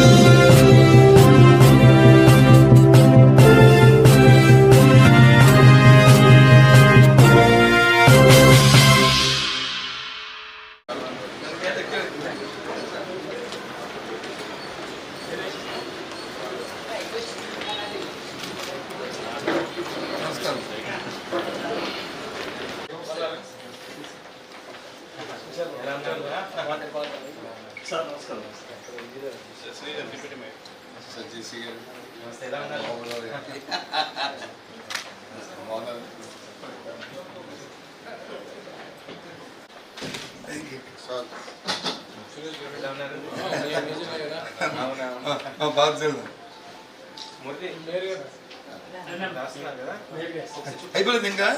సజ్జేసి గారు బాగున్నారు. బాగున్నారు. సార్ ఆ, బాగా అయిపోయింది ఇంకా?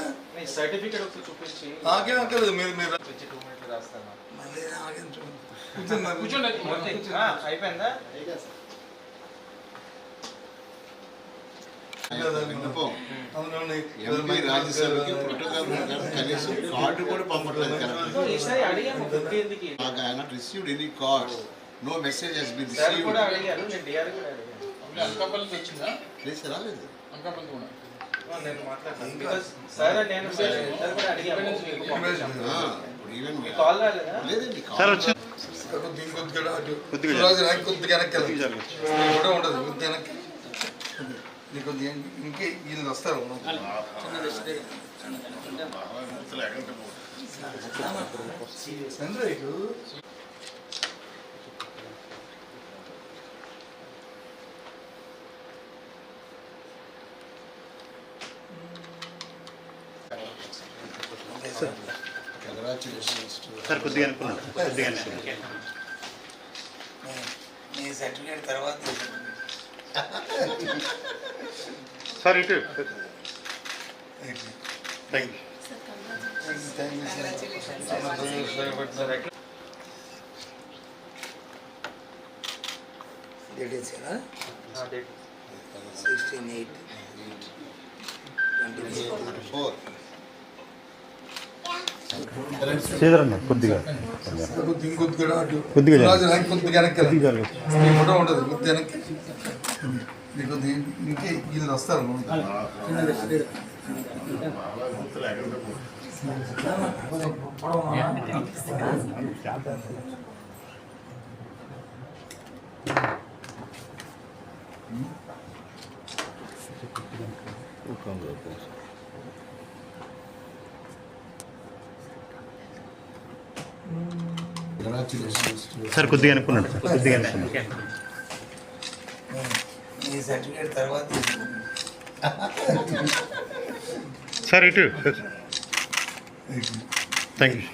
సర్టిఫికేట్ చూపించి. నాకేం అక్కర్లేదు మీరు మీరు రాస్తాను మళ్ళీ కూర్చోండి అయిపోయిందా? రాజ్యసభకి ప్రోటోకాల్ ప్రకారం కనీసం కార్డు కూడా పంపట్లేదు correct received any card no message has been received నేను అడిగాను. రాలేదు. మాట్లాడతాను. బికాస్ సార్ నేను కూడా అడిగాము. లేదండి కాల్ కొద్దిగా కూడా ఉండదు కొద్దిగా కొద్దిగా ఇంకే వీళ్ళు వస్తారు. చంద్ర ఇటు కంగ్రాచులేషన్స్ సార్ కొద్దిగా అనుకున్నాను కొద్దిగా అనుకున్నాను నీ సర్టిఫికేట్ తర్వాత సార్ ఇటు థ్యాంక్ యూ సార్ ఎట్లా డేట్ ఇచ్చారా ఆ, date. Sixteen eight twenty four శ్రీధరన్న కొద్దిగా కొద్దిగా ఇంకొద్దిగా అటు కొద్దిగా సురాజు నాకు కొద్దిగా వెనక్కి వెళ్ళండి. కొద్దిగా ఈ ఫోటో ఉండదు కొద్దిగా వెనక్కి ఇది కొద్దిగా ఇంకే వీళ్ళు వస్తారు కంగ్రాచులేషన్స్ సార్ కొద్దిగా అనుకున్నాను సార్ కొద్దిగా సర్టిఫికేట్ తర్వాత సార్ ఇటు. Thank you